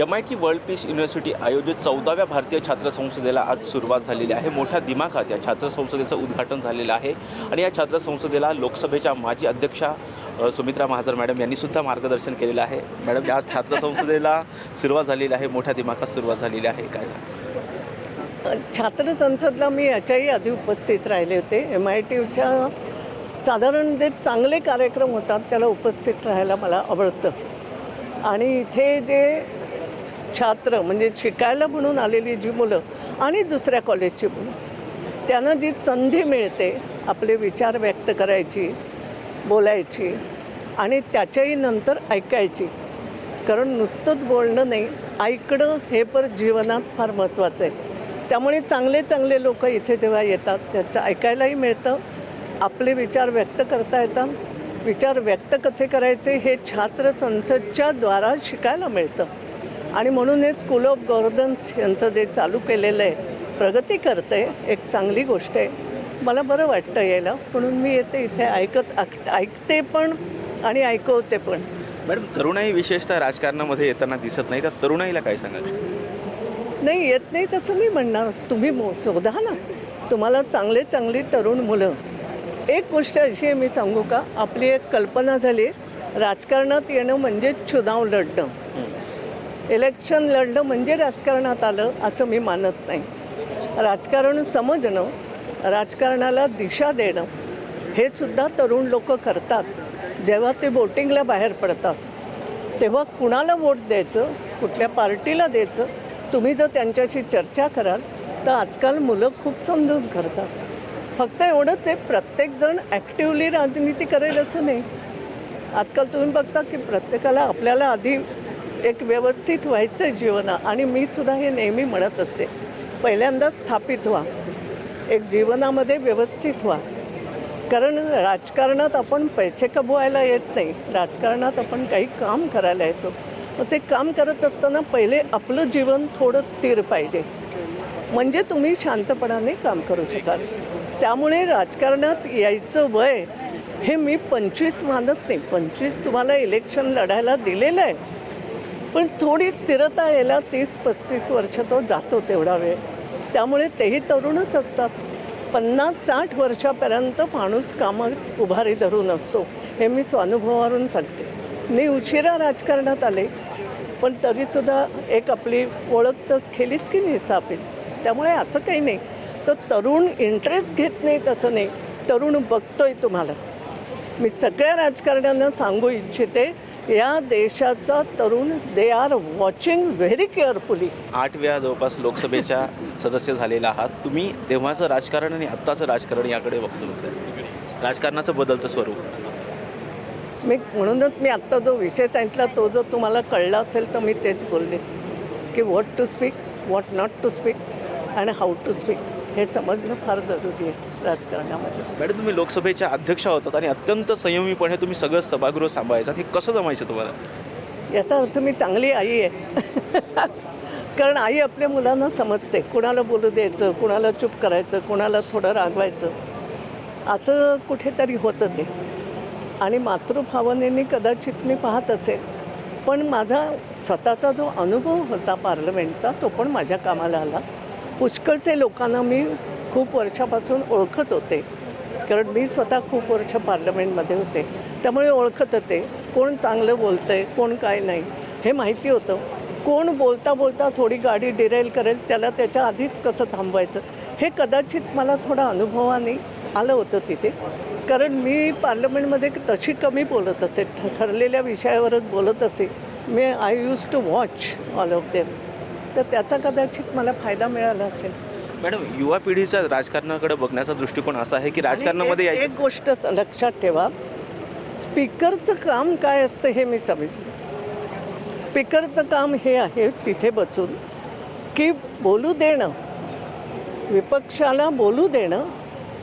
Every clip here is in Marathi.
M I T world peace university आयोजित चौदाव्या भारतीय छात्र संसदेला आज सुरुवात झालेली आहे. मोठ्या दिमाखात या छात्र संसदेचं उद्घाटन झालेलं आहे. आणि या छात्र संसदेला लोकसभेच्या माजी अध्यक्षा सुमित्रा महाजन मॅडम यांनी सुद्धा मार्गदर्शन केलेलं आहे. मॅडम आज छात्र संसदेला सुरुवात झालेली आहे. मोठ्या दिमाखात सुरुवात झालेली आहे. काय छात्र संसदला मी याच्याही आधी उपस्थित राहिले होते. एम आय टीच्या साधारण जे चांगले कार्यक्रम होतात त्याला उपस्थित राहायला मला आवडतं. आणि इथे जे छात्र म्हणजे शिकायला म्हणून आलेली जी मुलं आणि दुसऱ्या कॉलेजची मुलं. त्यांना जी संधी मिळते आपले विचार व्यक्त करायची बोलायची आणि त्याच्याही नंतर ऐकायची. कारण नुसतंच बोलणं नाही ऐकणं हे पण जीवनात फार महत्त्वाचं आहे. त्यामुळे चांगले चांगले लोक इथे जेव्हा येतात त्याचं ऐकायलाही मिळतं आपले विचार व्यक्त करता येतात. विचार व्यक्त कसे करायचे हे छात्र संसदच्या द्वारा शिकायला मिळतं. आणि म्हणून हे स्कूल ऑफ गव्हर्नन्स यांचं जे चालू केलेलं आहे प्रगती करते एक चांगली गोष्ट आहे. मला बरं वाटतं यायला म्हणून मी येते इथे ऐकत ऐक- ऐकते पण आणि ऐकवते पण. मॅडम तरुणाई विशेषतः राजकारणामध्ये येताना दिसत नाही त्या तरुणाईला काय सांगाल? नाही येत नाही तसं नाही म्हणणार. तुम्ही मो शोधा ना. तुम्हाला चांगले चांगली तरुण मुलं. एक गोष्ट अशी आहे मी सांगू का? आपली एक कल्पना झाली राजकारणात येणं म्हणजे चुनाव लढणं. इलेक्शन लढणं म्हणजे राजकारणात आलं असं मी मानत नाही. राजकारण समजणं राजकारणाला दिशा देणं हे सुद्धा तरुण लोक करतात. जेव्हा ते वोटिंगला बाहेर पडतात तेव्हा कुणाला वोट द्यायचं कुठल्या पार्टीला द्यायचं तुम्ही जर त्यांच्याशी चर्चा कराल तर आजकाल मुलं खूप समजून करतात फक्त एवढंच आहे प्रत्येकजण ॲक्टिवली राजनीती करेल असं नाही. आजकाल तुम्ही बघता की प्रत्येकाला आपल्याला आधी एक व्यवस्थित व्हायचं आहे जीवना आणि मी सुद्धा हे नेहमी म्हणत असते. पहिल्यांदा स्थापित व्हा. एक जीवनामध्ये व्यवस्थित व्हा. कारण राजकारणात आपण पैसे कमवायला येत नाही. राजकारणात आपण काही काम करायला येतो. मग ते काम करत असताना पहिले आपलं जीवन थोडं स्थिर पाहिजे. म्हणजे तुम्ही शांतपणाने काम करू शकाल. त्यामुळे राजकारणात यायचं वय हे मी पंचवीस मानत नाही. पंचवीस तुम्हाला इलेक्शन लढायला दिलेलं आहे. पण थोडी स्थिरता यायला तीस पस्तीस वर्ष तो जातो तेवढा वेळ. त्यामुळे तेही तरुणच असतात. पन्नास साठ वर्षापर्यंत माणूस कामात उभारी धरून असतो. हे मी स्वानुभवावरून सांगते. मी उशिरा राजकारणात आले पण तरीसुद्धा एक आपली ओळख तर केलीच की नाही स्थापित. त्यामुळे असं काही नाही. तर तरुण इंटरेस्ट घेत नाही तसं नाही. तरुण बघतोय तुम्हाला. मी सगळ्या राजकारण्यांना सांगू इच्छिते या देशाचा तरुण they are watching very carefully आठव्या जवळपास लोकसभेच्या सदस्य झालेला आहात. तुम्ही तेव्हाचं राजकारण आणि आत्ताचं राजकारण याकडे बघतो. राजकारणाचं बदलतं स्वरूप. मी म्हणूनच मी आत्ता जो विषय सांगितला तो जर तुम्हाला कळला असेल तर मी तेच बोलले. की what to speak what not to speak आणि हाऊ टू स्पीक हे समजणं फार जरुरी आहे राजकारणामध्ये. मॅडम तुम्ही लोकसभेच्या अध्यक्ष होतात आणि अत्यंत संयमीपणे तुम्ही सगळं सभागृह सांभाळायचं. हे कसं जमायचं तुम्हाला? याचा अर्थ मी चांगली आई आहे. कारण आई आपल्या मुलांना समजते. कुणाला बोलू द्यायचं कुणाला चूप करायचं कुणाला थोडं रागवायचं. असं कुठेतरी होतं ते. आणि मातृभावनेने कदाचित मी पाहत असेल. पण माझा स्वतःचा जो अनुभव होता पार्लमेंटचा तो पण माझ्या कामाला आला. पुष्कळचे लोकांना मी खूप वर्षापासून ओळखत होते. कारण मी स्वतः खूप वर्ष पार्लमेंटमध्ये होते. त्यामुळे ओळखत होते. कोण चांगलं बोलतं आहे कोण काय नाही हे माहिती होतं. कोण बोलता बोलता थोडी गाडी डिरेल करेल त्याला त्याच्या आधीच कसं थांबवायचं? हे कदाचित मला थोडं अनुभवाने आलं होतं तिथे. कारण मी पार्लमेंटमध्ये तशी कमी बोलत असे ठ ठरलेल्या विषयावरच बोलत असे. मी I use to watch all of them तर त्याचा कदाचित मला फायदा मिळाला असेल. मॅडम युवा पिढीचा राजकारणाकडे बघण्याचा दृष्टिकोन असा आहे की राजकारणामध्ये एक- गोष्ट लक्षात ठेवा स्पीकरचं काम काय असतं हे मी समजलं स्पीकरचं काम हे आहे तिथे बसून की बोलू देणं. विपक्षाला बोलू देणं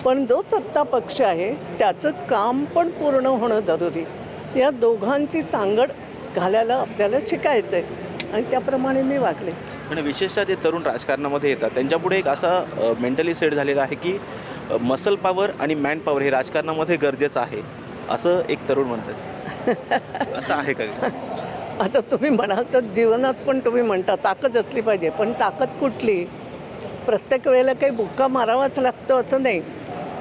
पण जो सत्ता पक्ष आहे त्याचं काम पण पूर्ण होणं जरुरी. या दोघांची सांगड घालायला आपल्याला शिकायचं आहे आणि त्याप्रमाणे मी वागले. आणि विशेषतः जे तरुण राजकारणामध्ये येतात त्यांच्यापुढे एक असा मेंटली सेट झालेला आहे की मसल पॉवर आणि मॅन पॉवर हे राजकारणामध्ये गरजेचं आहे असं एक तरुण म्हणतात. असं आहे का? आता तुम्ही म्हणाल तर जीवनात पण तुम्ही म्हणता ताकद असली पाहिजे पण ताकद कुठली? प्रत्येक वेळेला काही बुक्का मारावाच लागतो असं नाही.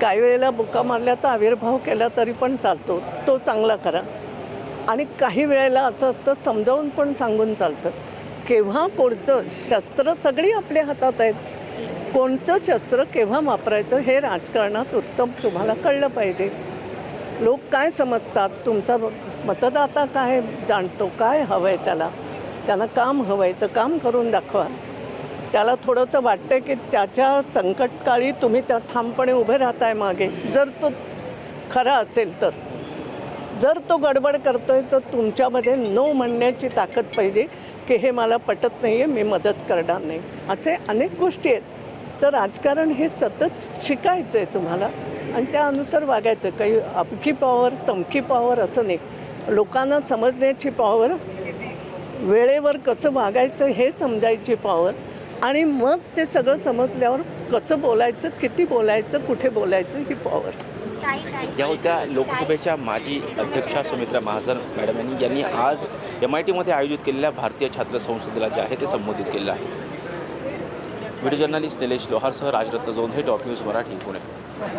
काही वेळेला बुक्का मारल्याचा आविर्भाव केला तरी पण चालतो तो चांगला करा. आणि काही वेळेला असं असतं समजावून पण सांगून चालतं. केव्हा कोणतं शस्त्र सगळी आपल्या हातात आहेत? कोणतं शस्त्र केव्हा वापरायचं हे राजकारणात उत्तम तुम्हाला कळलं पाहिजे. लोक काय समजतात? तुमचा मतदाता काय जाणतो? काय हवं आहे त्याला त्यांना काम हवं आहे तर काम करून दाखवा. त्याला थोडंसं वाटतं की त्याच्या संकटकाळी तुम्ही त्या ठामपणे उभे राहताय मागे. जर तो खरा असेल तर. जर तो गडबड करतोय तर तुमच्यामध्ये नो म्हणण्याची ताकद पाहिजे की हे मला पटत नाही आहे मी मदत करणार नाही. असे अनेक गोष्टी आहेत. तर राजकारण हे सतत शिकायचं आहे तुम्हाला. आणि त्यानुसार वागायचं. काही अबकी पॉवर तमकी पॉवर असं नाही. लोकांना समजण्याची पॉवर वेळेवर कसं वागायचं हे समजायची पॉवर. आणि मग ते सगळं समजल्यावर कसं बोलायचं किती बोलायचं कुठे बोलायचं ही पॉवर. या होत्या लोकसभेच्या माजी अध्यक्षा सुमित्रा महाजन मॅडम यांनी यांनी आज एम आय टीमध्ये आयोजित केलेल्या भारतीय छात्र संसदेला जे आहे ते संबोधित केलेलं आहे. व्हिडिओ जर्नलिस्ट निलेश लोहारसह राजरत्न जोंधे डॉट न्यूज मराठी पुणे.